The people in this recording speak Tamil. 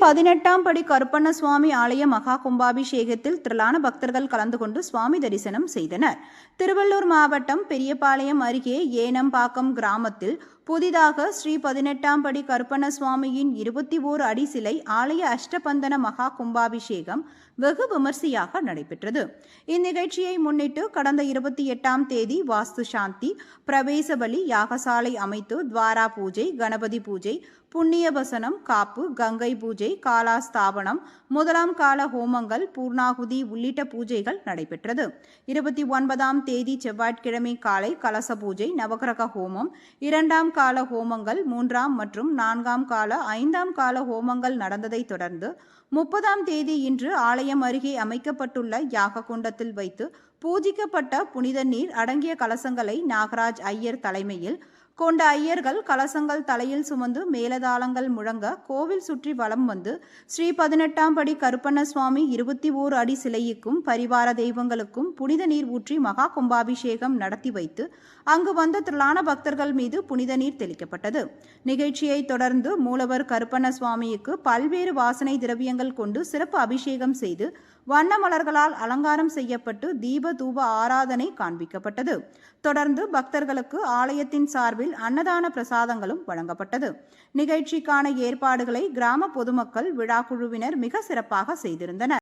பதினெட்டாம் படி கருப்பண்ண சுவாமி ஆலய மகா கும்பாபிஷேகத்தில் திரளான பக்தர்கள் கலந்து கொண்டு சுவாமி தரிசனம் செய்தனர். திருவள்ளூர் மாவட்டம் பெரியபாளையம் அருகே ஏனம்பாக்கம் கிராமத்தில் புதிதாக ஸ்ரீ பதினெட்டாம் படி கருப்பண்ண சுவாமியின் இருபத்தி ஓரு அடி சிலை ஆலய அஷ்டபந்தன மகா கும்பாபிஷேகம் வெகு விமர்சையாக நடைபெற்றது. இந்நிகழ்ச்சியை முன்னிட்டு கடந்த இருபத்தி எட்டாம் தேதி வாஸ்து சாந்தி பிரவேச பலி யாகசாலை அமைத்து துவாரா பூஜை கணபதி பூஜை புண்ணியவசனம் காப்பு கங்கை பூஜை காலாஸ்தாபனம் முதலாம் கால ஹோமங்கள் பூர்ணாகுதி உள்ளிட்ட பூஜைகள் நடைபெற்றது. இருபத்தி ஒன்பதாம் தேதி செவ்வாய்க்கிழமை காலை கலச பூஜை நவகிரக ஹோமம் இரண்டாம் கால ஹோமங்கள் மூன்றாம் மற்றும் நான்காம் கால ஐந்தாம் கால ஹோமங்கள் நடந்ததைத் தொடர்ந்து முப்பதாம் தேதி இன்று ஆலயம் அருகே அமைக்கப்பட்டுள்ள யாக குண்டத்தில் வைத்து பூஜிக்கப்பட்ட புனித நீர் அடங்கிய கலசங்களை நாகராஜ் ஐயர் தலைமையில் கொண்ட ஐயர்கள் கலசங்கள் தலையில் சுமந்து மேலதாளங்கள் முழங்க கோவில் சுற்றி வலம் வந்து ஸ்ரீ பதினெட்டாம் படி கருப்பண்ண சுவாமி இருபத்தி ஓரு அடி சிலையுக்கும் பரிவார தெய்வங்களுக்கும் புனித நீர் ஊற்றி மகா கும்பாபிஷேகம் நடத்தி வைத்து அங்கு வந்த திரளான பக்தர்கள் மீது புனித நீர் தெளிக்கப்பட்டது. நிகழ்ச்சியை தொடர்ந்து மூலவர் கருப்பண்ண சுவாமிக்கு பல்வேறு வாசனை திரவியங்கள் கொண்டு சிறப்பு அபிஷேகம் செய்து வண்ண மலர்களால் அலங்காரம் செய்யப்பட்டு தீப தூப ஆராதனை காண்பிக்கப்பட்டது. தொடர்ந்து பக்தர்களுக்கு ஆலயத்தின் சார்பில் அன்னதான பிரசாதங்களும் வழங்கப்பட்டது. நிகழ்ச்சிக்கான ஏற்பாடுகளை கிராம பொதுமக்கள் விழா குழுவினர் மிக சிறப்பாக செய்திருந்தனர்.